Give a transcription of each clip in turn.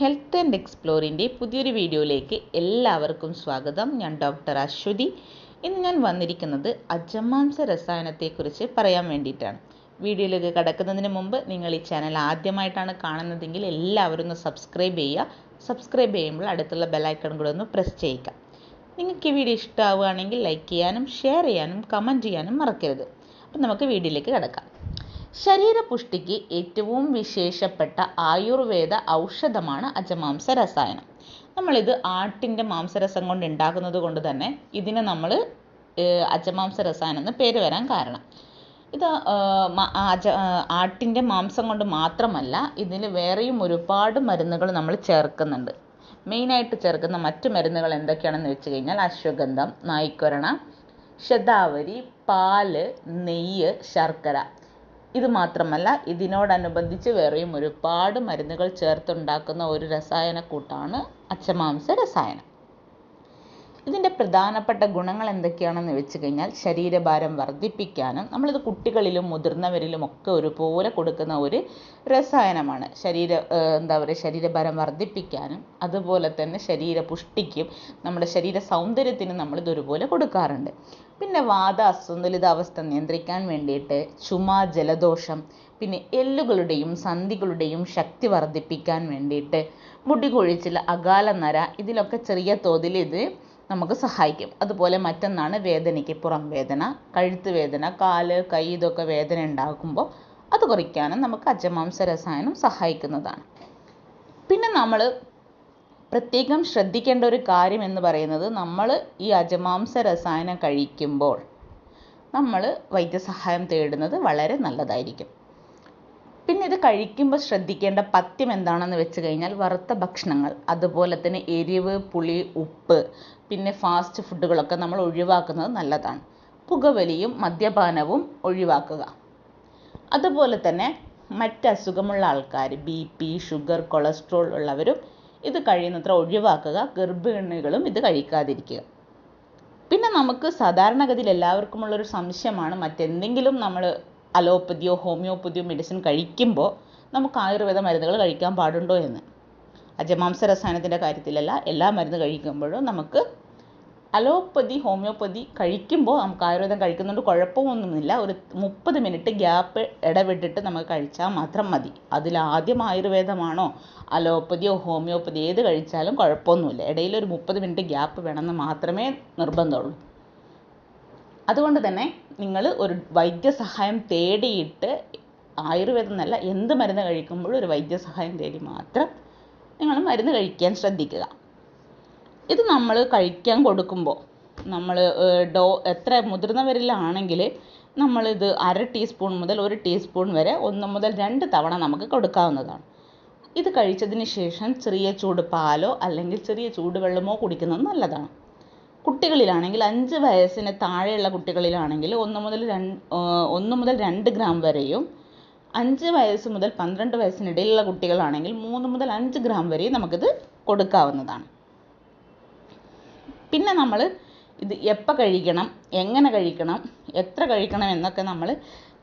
Health and എക്സ്പ്ലോറിന്റെ പുതിയൊരു വീഡിയോയിലേക്ക് എല്ലാവർക്കും സ്വാഗതം. ഞാൻ ഡോക്ടർ അശ്വതി. ഇന്ന് ഞാൻ വന്നിരിക്കുന്നത് അജമാംസ രസായനത്തെക്കുറിച്ച് പറയാൻ വേണ്ടിയിട്ടാണ്. വീഡിയോയിലേക്ക് കടക്കുന്നതിന് മുമ്പ് നിങ്ങൾ ഈ ചാനൽ ആദ്യമായിട്ടാണ് കാണുന്നതെങ്കിൽ എല്ലാവരും ഒന്ന് സബ്സ്ക്രൈബ് ചെയ്യുക. സബ്സ്ക്രൈബ് ചെയ്യുമ്പോൾ അടുത്തുള്ള ബെല്ലൈക്കൺ കൂടെ ഒന്ന് പ്രസ് ചെയ്യുക. നിങ്ങൾക്ക് ഈ വീഡിയോ ഇഷ്ടമാവുകയാണെങ്കിൽ ലൈക്ക് ചെയ്യാനും ഷെയർ ചെയ്യാനും കമന്റ് ചെയ്യാനും മറക്കരുത്. അപ്പം നമുക്ക് വീഡിയോയിലേക്ക് കിടക്കാം. ശരീരപുഷ്ടിക്ക് ഏറ്റവും വിശേഷപ്പെട്ട ആയുർവേദ ഔഷധമാണ് അജമാംസ രസായനം നമ്മളിത് ആട്ടിന്റെ മാംസരസം കൊണ്ട് ഉണ്ടാക്കുന്നത് കൊണ്ട് തന്നെ ഇതിന് നമ്മൾ അജമാംസ രസായനം എന്ന് പേര് വരാൻ കാരണം. ഇത് അജ ആട്ടിന്റെ മാംസം കൊണ്ട് മാത്രമല്ല ഇതിൽ വേറെയും ഒരുപാട് മരുന്നുകൾ നമ്മൾ ചേർക്കുന്നുണ്ട്. മെയിനായിട്ട് ചേർക്കുന്ന മറ്റ് മരുന്നുകൾ എന്തൊക്കെയാണെന്ന് വെച്ച് കഴിഞ്ഞാൽ അശ്വഗന്ധം നായ്ക്കൊരണ ശതാവരി പാൽ നെയ്യ് ശർക്കര. ഇത് മാത്രമല്ല ഇതിനോടനുബന്ധിച്ച് വേറെയും ഒരുപാട് മരുന്നുകൾ ചേർത്തുണ്ടാക്കുന്ന ഒരു രസായനക്കൂട്ടാണ് അച്ചമാംസ രസായനം ഇതിന്റെ പ്രധാനപ്പെട്ട ഗുണങ്ങൾ എന്തൊക്കെയാണെന്ന് വെച്ച് കഴിഞ്ഞാൽ ശരീരഭാരം വർദ്ധിപ്പിക്കാനും നമ്മളിത് കുട്ടികളിലും മുതിർന്നവരിലും ഒക്കെ ഒരുപോലെ കൊടുക്കുന്ന ഒരു രസായനമാണ്. ശരീര എന്താ പറയുക ശരീരഭാരം വർദ്ധിപ്പിക്കാനും അതുപോലെ തന്നെ ശരീര പുഷ്ടിക്കും നമ്മുടെ ശരീര സൗന്ദര്യത്തിനും നമ്മളിത് ഒരുപോലെ കൊടുക്കാറുണ്ട്. പിന്നെ വാദ അസന്തുലിതാവസ്ഥ നിയന്ത്രിക്കാൻ വേണ്ടിയിട്ട് ചുമ ജലദോഷം പിന്നെ എല്ലുകളുടെയും സന്ധികളുടെയും ശക്തി വർദ്ധിപ്പിക്കാൻ വേണ്ടിയിട്ട് മുടി കൊഴിച്ചിൽ അകാല നര ഇതിലൊക്കെ ചെറിയ തോതിൽ ഇത് നമുക്ക് സഹായിക്കും. അതുപോലെ മറ്റൊന്നാണ് വേദനയ്ക്ക് പുറം വേദന കഴുത്ത് വേദന കാൽ കൈ ഇതൊക്കെ വേദന ഉണ്ടാകുമ്പോൾ അത് കുറയ്ക്കാനും നമുക്ക് അജമാംസ രസായനം സഹായിക്കുന്നതാണ്. പിന്നെ നമ്മൾ പ്രത്യേകം ശ്രദ്ധിക്കേണ്ട ഒരു കാര്യം എന്ന് പറയുന്നത് നമ്മൾ ഈ അജമാംസ രസായനം കഴിക്കുമ്പോൾ നമ്മൾ വൈദ്യസഹായം തേടുന്നത് വളരെ നല്ലതായിരിക്കും. പിന്നെ ഇത് കഴിക്കുമ്പോൾ ശ്രദ്ധിക്കേണ്ട പഥ്യം എന്താണെന്ന് വെച്ച് കഴിഞ്ഞാൽ വറുത്ത ഭക്ഷണങ്ങൾ അതുപോലെ തന്നെ എരിവ് പുളി ഉപ്പ് പിന്നെ ഫാസ്റ്റ് ഫുഡുകളൊക്കെ നമ്മൾ ഒഴിവാക്കുന്നത് നല്ലതാണ്. പുകവലിയും മദ്യപാനവും ഒഴിവാക്കുക. അതുപോലെ തന്നെ മറ്റ് അസുഖമുള്ള ആൾക്കാർ ബി പി ഷുഗർ കൊളസ്ട്രോൾ ഉള്ളവരും ഇത് കഴിയുന്നത്ര ഒഴിവാക്കുക. ഗർഭിണികളും ഇത് കഴിക്കാതിരിക്കുക. പിന്നെ നമുക്ക് സാധാരണഗതിയിൽ എല്ലാവർക്കുമുള്ളൊരു സംശയമാണ് മറ്റെന്തെങ്കിലും നമ്മൾ അലോപ്പതിയോ ഹോമിയോപ്പതിയോ മെഡിസിൻ കഴിക്കുമ്പോൾ നമുക്ക് ആയുർവേദ മരുന്നുകൾ കഴിക്കാൻ പാടുണ്ടോ എന്ന്. അജമാംസ രസായനത്തിന്റെ കാര്യത്തിലല്ല എല്ലാ മരുന്ന് കഴിക്കുമ്പോഴും നമുക്ക് അലോപ്പതി ഹോമിയോപ്പതി കഴിക്കുമ്പോൾ നമുക്ക് ആയുർവേദം കഴിക്കുന്നുണ്ട്. കുഴപ്പമൊന്നുമില്ല. ഒരു മുപ്പത് മിനിറ്റ് ഗ്യാപ്പ് ഇടവിട്ടിട്ട് നമുക്ക് കഴിച്ചാൽ മാത്രം മതി. അതിലാദ്യം ആയുർവേദമാണോ അലോപ്പതിയോ ഹോമിയോപ്പതി ഏത് കഴിച്ചാലും കുഴപ്പമൊന്നുമില്ല. ഇടയിൽ ഒരു മുപ്പത് മിനിറ്റ് ഗ്യാപ്പ് വേണമെന്ന് മാത്രമേ നിർബന്ധമുള്ളൂ. അതുകൊണ്ട് തന്നെ നിങ്ങൾ ഒരു വൈദ്യസഹായം തേടിയിട്ട് ആയുർവേദം എന്നല്ല എന്ത് മരുന്ന് കഴിക്കുമ്പോഴും ഒരു വൈദ്യസഹായം തേടി മാത്രം നിങ്ങൾ മരുന്ന് കഴിക്കാൻ ശ്രദ്ധിക്കുക. ഇത് നമ്മൾ കഴിക്കാൻ കൊടുക്കുമ്പോൾ നമ്മൾ ഡോ എത്ര മുതിർന്നവരിലാണെങ്കിൽ നമ്മളിത് അര ടീസ്പൂൺ മുതൽ ഒരു ടീസ്പൂൺ വരെ ഒന്ന് മുതൽ രണ്ട് തവണ നമുക്ക് കൊടുക്കാവുന്നതാണ്. ഇത് കഴിച്ചതിന് ശേഷം ചെറിയ ചൂട് പാലോ അല്ലെങ്കിൽ ചെറിയ ചൂടുവെള്ളമോ കുടിക്കുന്നത് നല്ലതാണ്. കുട്ടികളിലാണെങ്കിൽ അഞ്ച് വയസ്സിന് താഴെയുള്ള കുട്ടികളിലാണെങ്കിൽ ഒന്ന് മുതൽ ഒന്ന് മുതൽ രണ്ട് ഗ്രാം വരെയും അഞ്ച് വയസ്സ് മുതൽ പന്ത്രണ്ട് വയസ്സിനിടയിലുള്ള കുട്ടികളാണെങ്കിൽ മൂന്ന് മുതൽ അഞ്ച് ഗ്രാം വരെയും നമുക്കിത് കൊടുക്കാവുന്നതാണ്. പിന്നെ നമ്മൾ ഇത് എപ്പോൾ കഴിക്കണം എങ്ങനെ കഴിക്കണം എത്ര കഴിക്കണം എന്നൊക്കെ നമ്മൾ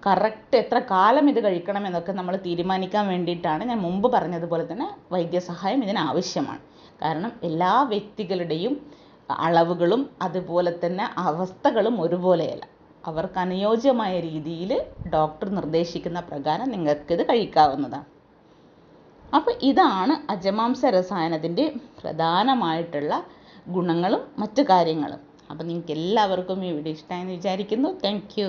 കറക്റ്റ് എത്ര കാലം ഇത് കഴിക്കണം എന്നൊക്കെ നമ്മൾ തീരുമാനിക്കാൻ വേണ്ടിയിട്ടാണ് ഞാൻ മുമ്പ് പറഞ്ഞതുപോലെ തന്നെ വൈദ്യസഹായം ഇതിന് ആവശ്യമാണ് കാരണം എല്ലാ വ്യക്തികളുടെയും അളവുകളും അതുപോലെ തന്നെ അവസ്ഥകളും ഒരുപോലെയല്ല. അവർക്ക് അനുയോജ്യമായ രീതിയിൽ ഡോക്ടർ നിർദ്ദേശിക്കുന്ന പ്രകാരം നിങ്ങൾക്കിത് കഴിക്കാവുന്നതാണ്. അപ്പോൾ ഇതാണ് അജമാംസ രസായനത്തിന്റെ പ്രധാനമായിട്ടുള്ള ഗുണങ്ങളും മറ്റു കാര്യങ്ങളും. അപ്പോൾ നിങ്ങൾക്ക് എല്ലാവർക്കും ഈ വീഡിയോ ഇഷ്ടമായെന്ന് വിചാരിക്കുന്നു. താങ്ക്